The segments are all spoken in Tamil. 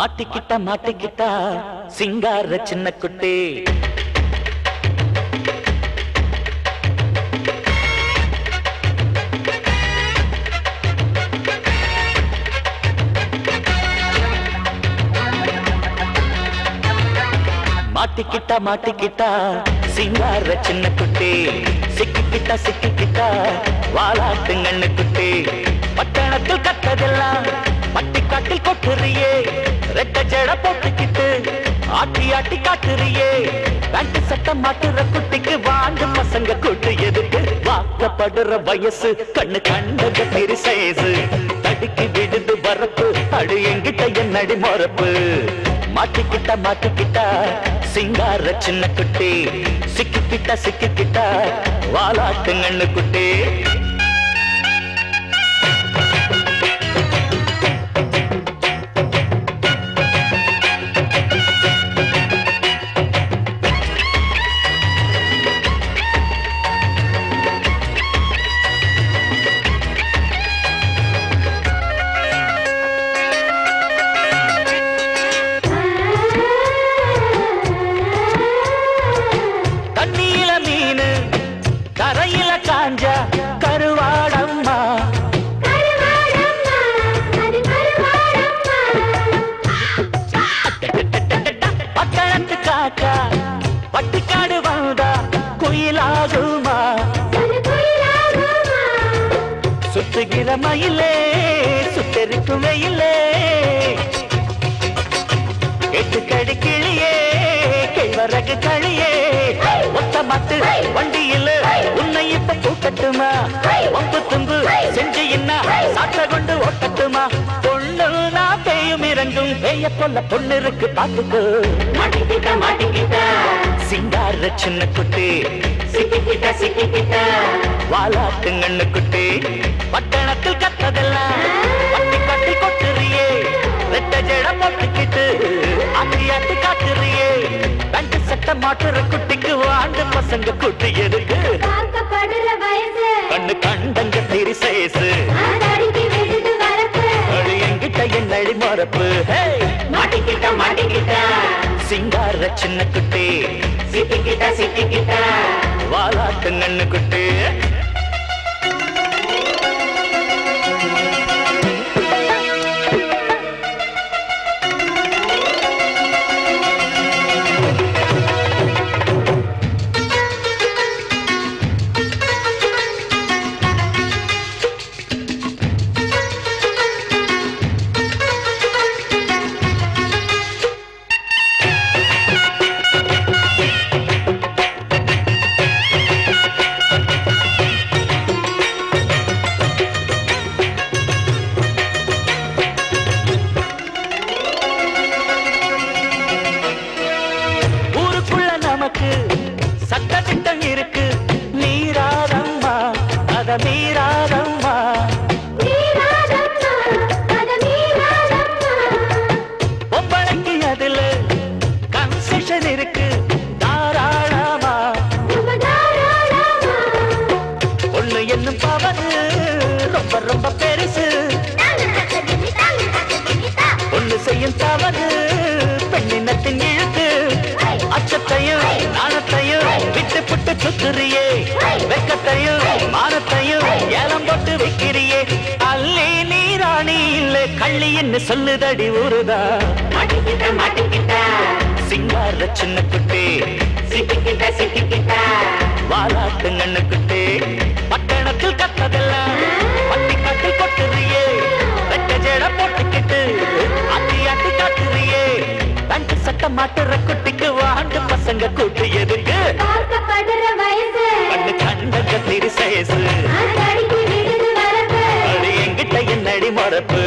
மாட்டிக்கிட்டா மாட்டிக்கிட்டா சிங்கார சின்ன குட்டி. மாட்டிக்கிட்டா மாட்டிக்கிட்டா சிங்கார சின்ன குட்டி. சிக்கிக்கிட்டா சிக்கிக்கிட்டா வாழாட்டுங்கண்ணு குட்டி. பட்டணத்தில் கத்ததெல்லாம் பட்டிக்காட்டில் கொட்டுறியே. ஆட்டி ஆட்டி காட்டுறியே. பேண்ட் சட்டம் மாட்டுற குட்டிக்கு வாண்டு பசங்க கூட்டு எதுக்கு? வாக்கப்படுற வயசு கண்ணு கண்டக பெரு சைஸு தடுக்கி விடுது வரப்பு அடு எங்கிட்ட என்னடி மொறப்பு மாட்டிக்கிட்ட மாட்டிக்கிட்டா சிங்கார சின்ன குட்டி. சிக்கிக்கிட்டா சிக்கிக்கிட்டா வாலாட்டுங்கண்ணு குட்டி. காஞ்ச கருவாடம்மா. பட்டணத்து காக்கா பட்டிக்காடு வந்தா குயிலாகுமா. சுத்துகிற மயிலே சுத்தரிக்கும் வெயிலே. எட்டுக்கடி கிளியே கைவரகு களியே. ஒத்த மத்து வண்டியில் இப்ப பூக்கட்டுமா ஒம்பு தும்பு செஞ்சு என்ன? சாற்ற கொண்டு ஓட்டட்டுமா? பொண்ணு நான் பேயும் இறங்கும். பேய கொல்ல பொண்ணு இருக்கு பாத்துக்கு மாட்டிக்கிட்ட மாட்டிக்கிட்ட. சிங்கார சின்ன குட்டி. சிக்கிக்கிட்ட சிக்கிக்கிட்ட. வாலாட்டுங்கண்ணு குட்டி. பட்டணத்தில் கத்ததெல்லாம் பட்டி காட்டி கொட்டுறியே. ரெட்ட ஜட போட்டுக்கிட்டு ஆட்டி ஆட்டி காட்டுறியே. பேண்ட் சட்டை மாட்டுற குட்டிக்கு வாண்டு பசங்க குட்டி எதுக்கு மறப்பு! மாட்டிக்கிட்ட மாட்டிக்கிட்ட. சிங்கார சின்ன குட்டி. சிக்கிக்கிட்ட சிக்கிக்கிட்ட வாலாட்டுங்கண்ணு குட்டி. செய்யும் தவறு பெண்ணினத்தின் இழுக்கு அச்சத்தையும் நாணத்தையும் விட்டு புட்டு சுத்துறியே வெக்கத்தையும் மானத்தையும் ஏலம் போட்டு வைக்கிறியே. அல்லி நீராணி இல்ல கள்ளின்னு சொல்லுதடி ஊருதா? சிங்கார சின்ன குட்டி சிக்கிக்கிட்ட சிக்கிக்கிட்ட. வாலாட்டு மாட்டுற குட்டிக்கு வாண்டு பசங்க கூட்டு எதுக்கு? பார்க்கப்படுற வயசு. கண்ணு கண்ட கத்திரி சேசு. அடி எங்கிட்ட என்னடி மறப்பு!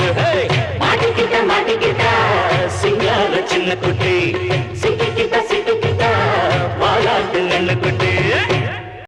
மாட்டிக்கிட்ட மாட்டிக்கிட்ட. சிங்கார சின்ன குட்டி.